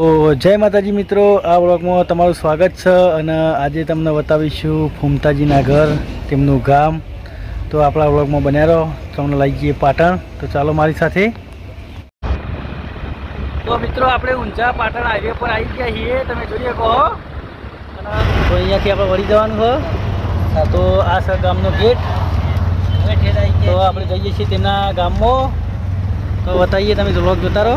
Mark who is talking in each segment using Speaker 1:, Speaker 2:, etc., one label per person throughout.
Speaker 1: તો જય માતાજી મિત્રો, આ બ્લોગમાં તમારું સ્વાગત છે અને આજે તમને બતાવીશું ફૂમતાજીના ઘર, તેમનું ગામ. તો આપણા બ્લોગમાં બન્યા રહો, તમને લઈ જઈએ પાટણ. તો ચાલો મારી સાથે. તો મિત્રો, આપણે ઊંચા પાટણ હાઈવે પર આવી ગયા છીએ, તમે જોઈએ કહો તો અહીંયાથી આપણે વળી જવાનું છે. તો આ સર ગામનો ગેટ. તો આપણે જઈએ છીએ તેમના ગામમાં. તો બતાવીએ, તમે બ્લોગ જોતા રહો.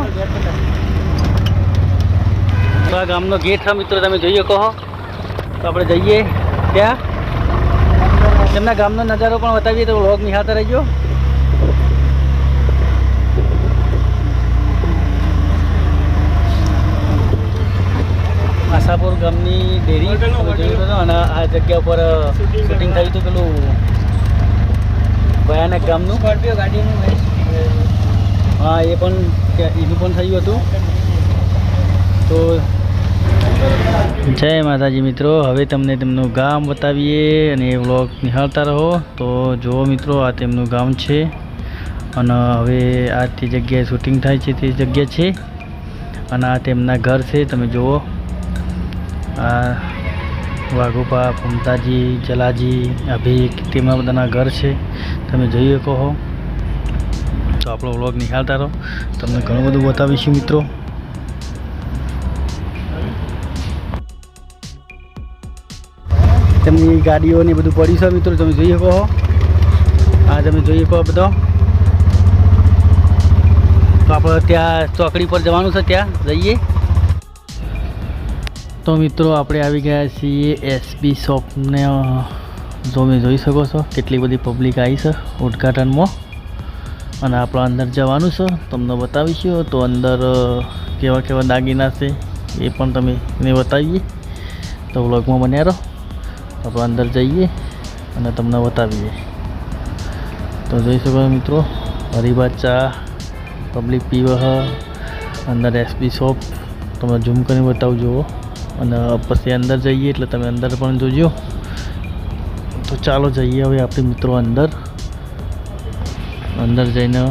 Speaker 1: આ ગામનો ગેટ છે મિત્રો તમે જોઈએ કહો તો આપણે જઈએ ત્યાં. તેમના ગામનો નજારો પણ બતાવીએ તો વ્લોગ નિહાળતા રહેજો. આશાપુર ગામની ડેરી જોયું અને આ જગ્યા ઉપર શૂટિંગ થયું હતું પેલું ભયાનક ગામનું. હા એ પણ એનું પણ થયું હતું. તો જય માતાજી મિત્રો, હવે તમને તેમનું ગામ બતાવીએ અને એ વ્લોગ નિહાળતા રહો. તો જુઓ મિત્રો, આ તેમનું ગામ છે અને હવે આ તે જગ્યાએ શૂટિંગ થાય છે તે જગ્યા છે અને આ તેમના ઘર છે, તમે જુઓ. આ વાઘુપા પમતાજી જલાજી, અભિક તેમના બધાના ઘર છે. તમે જોઈ શકો હો. તો આપણો વ્લોગ નિહાળતા રહો. તમને ઘણું બધું બતાવીશું મિત્રો. તેમની ગાડીઓને બધું પડ્યું છે મિત્રો, તમે જોઈ શકો આ તમે જોઈ શકો બધો. તો આપણે ત્યાં ચોકડી પર જવાનું છે ત્યાં, જઈએ. તો મિત્રો, આપણે આવી ગયા છીએ એસબી શોપને તમે જોઈ શકો છો, કેટલી બધી પબ્લિક આવી છે ઉદ્ઘાટનમાં. અને આપણે અંદર જવાનું છે, તમને બતાવીશું. તો અંદર કેવા કેવા દાગીના છે એ પણ તમે એને બતાવીએ. તો વ્લોગમાં બન્યા રહો. આપણે અંદર જઈએ અને તમને બતાવીએ. તો જોઈ શકો મિત્રો હરીબા ચા, પબ્લિક પીવે અંદર એસપી શોપ તમે ઝૂમ કરીને બતાવજો અને પછી અંદર જઈએ એટલે તમે અંદર પણ જોજો. તો ચાલો જઈએ હવે આપણે મિત્રો અંદર. અંદર જઈને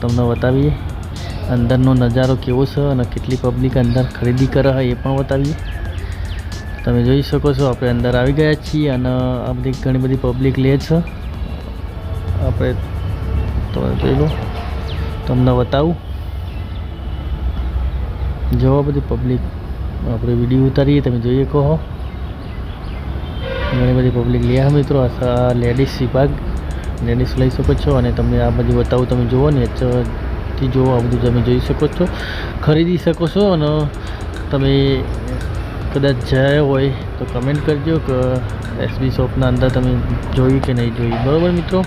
Speaker 1: તમને બતાવીએ. અંદરનો નજારો કેવો છે અને કેટલી પબ્લિક અંદર ખરીદી કરે એ પણ બતાવીએ. તમે જોઈ શકો છો, આપણે અંદર આવી ગયા છીએ અને આ બધી ઘણી બધી પબ્લિક લે છે. આપણે તમે જોઈ લો, તમને બતાવું. જોવા બધી પબ્લિક આપણે વીડિયો ઉતારીએ, તમે જોઈએ કહો. ઘણી બધી પબ્લિક લે મિત્રો, આ લેડીઝ વિભાગ. લેડીઝ લઈ શકો છો અને તમને આ બધી બતાવું, તમે જુઓ ને થી જુઓ આ બધું તમે જોઈ શકો છો. ખરીદી શકો છો અને તમે કદાચ જાય હોય તો કમેન્ટ કરજો કે એસબી શોપના અંદર તમે જોયું કે નહીં જોયું. બરાબર મિત્રો?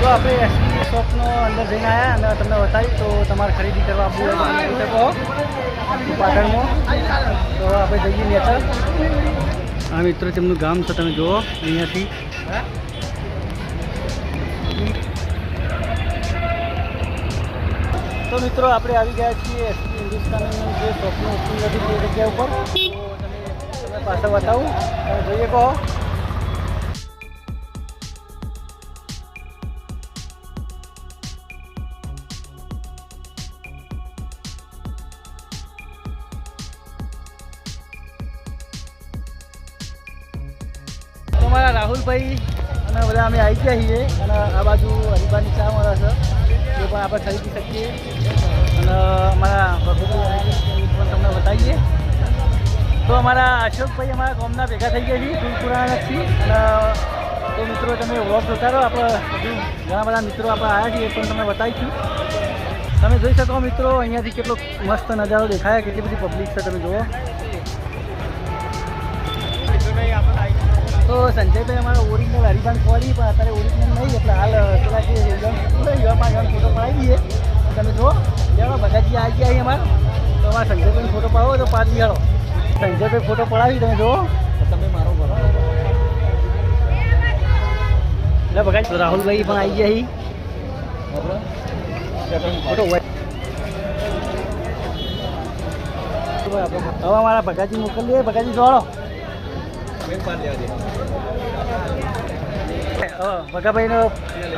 Speaker 1: તો આપણે એસબી શોપનો અંદર જઈને આવ્યા અને તમને બતાવી તો તમારે ખરીદી કરવા આપવું શકો પાટણમાં. તો આપણે જઈએ નેચર. આ મિત્રો તેમનું ગામ છે તમે જુઓ અહીંયાથી. તો મિત્રો, આપણે આવી ગયા છીએ એસપી હિન્દુસ્તાનની જે શોપનું ઓપનિંગ હતી તે જગ્યા ઉપર. તો તમે પાછળ બતાવું. તમે જોઈએ કહો. તો રાહુલભાઈ અને બધા અમે આવી ગયા છીએ અને આ બાજુ હરિભાની ચા મળે છે. એ પણ આપણે ખરીદી શકીએ. અને અમારા પણ તમને બતાવીએ. તો અમારા અશોકભાઈ અમારા ગામના ભેગા થઈ ગયા છીએ ફૂલપુરાણાથી અને તો મિત્રો તમે વોક જોતા રહો. આપણે ઘણા બધા મિત્રો આપણે આવ્યા છીએ, એ પણ તમને બતાવીશું. તમે જોઈ શકો મિત્રો, અહીંયાથી કેટલો મસ્ત નજારો દેખાય, કેટલી બધી પબ્લિક છે, તમે જુઓ. તો સંજયભાઈ અમારા ઓરિજિનલ હરિભાન ખોરી પણ અત્યારે ઓરિજિનલ નહીં એટલે હાલ પેલા જે યુવામાં જણ ફોટો પડાવી દઈએ તમે જુઓ જાણો બધાજી આવી ગયા અમારે. તો અમારા સંજયભાઈનો ફોટો પડાવો તો પાંચ જાણો. સંજયભાઈ ફોટો પડાવી તમે જુઓ. તમે મારો ભરો. એટલે બગા રાહુલભાઈ પણ આવી ગયા અહીં ફોટો હવે અમારા ભગાજી મોકલીએ ભગાજી જોડો. ભગાભાઈનો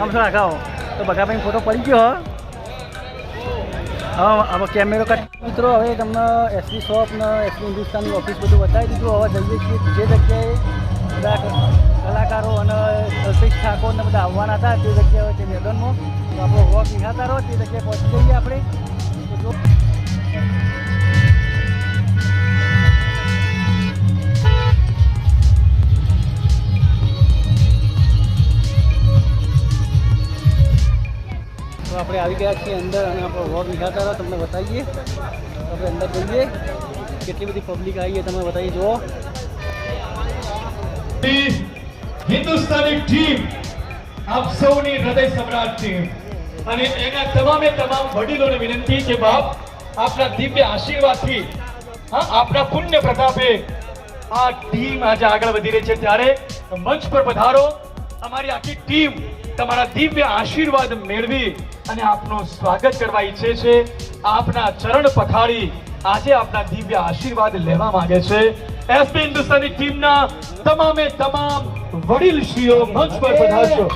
Speaker 1: આમ શું રાખાવો તો બગાભાઈ ફોટો પડી ગયો, હો. હવે કેમેરો કટ મિત્રો, હવે તમને એસપી શોપ ને એસપી હિન્દુસ્તાનની ઓફિસ બધું બતાવી દીધું. હવે જઈએ છીએ જે જગ્યાએ બધા કલાકારો અને અલ્પેશ ઠાકોર ને બધા આવવાના હતા, તે જગ્યાએ, તે મેદાનમાં. આપણો વોક નિહાતા રહો, તે જગ્યાએ પહોંચી જઈએ આપણે. તો આપણે આવી ગયા છીએ અંદર અને આપણો વોક નીકળતા હતા તમને બતાવીએ. આપણે અંદર જઈએ. કેટલી બધી પબ્લિક આવી છે તમે બતાવી જુઓ.
Speaker 2: હિન્દુસ્તાની ટીમ, આપ સૌની હૃદય સમ્રાટ ટીમ. અને એના તમામે તમામ વડીલોને વિનંતી કે બાપ, આપના દિવ્ય આશીર્વાદથી, હા, આપના પુણ્ય પ્રતાપે આ ટીમ આજે આગળ વધી રહી છે. ત્યારે મંચ પર પધારો. અમારી આખી ટીમ તમારા દિવ્ય આશીર્વાદ મેળવી અને આપનું સ્વાગત કરવા ઈચ્છે છે. આપના ચરણ પખાડી આજે આપના દિવ્ય આશીર્વાદ લેવા માંગે છે. એસપી હિન્દુસ્તાની ટીમના તમામે તમામ વડીલશ્રીઓ મંચ પર પધારશો.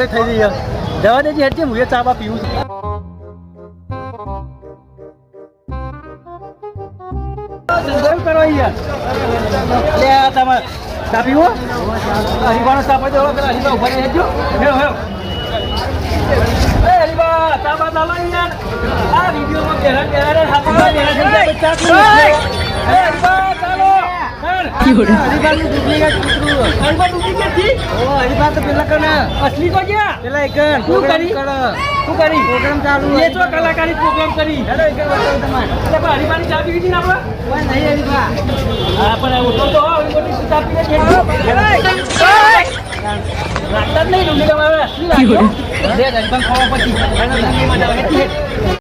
Speaker 1: વસ્તી થઈ રહી છે જવા દેજે હેઠી હું ચા બા પીવું છું કરો અહીંયા લે ચા પીવો હરિભાનો ચા પડી દેવો પેલા ઊભા રહી જજો હેલો હેલો એ ચા બા લઈ યાર આ વિડીયોમાં પહેલા પહેલા હાથમાં પહેલા થઈ ગયા ચા પીવો એ કલાકારી program કરી. હરિભાની ચા હતી ને આપણે? રાખતા જ નહીં, ડુંગળી તમારે ખબર પડતી.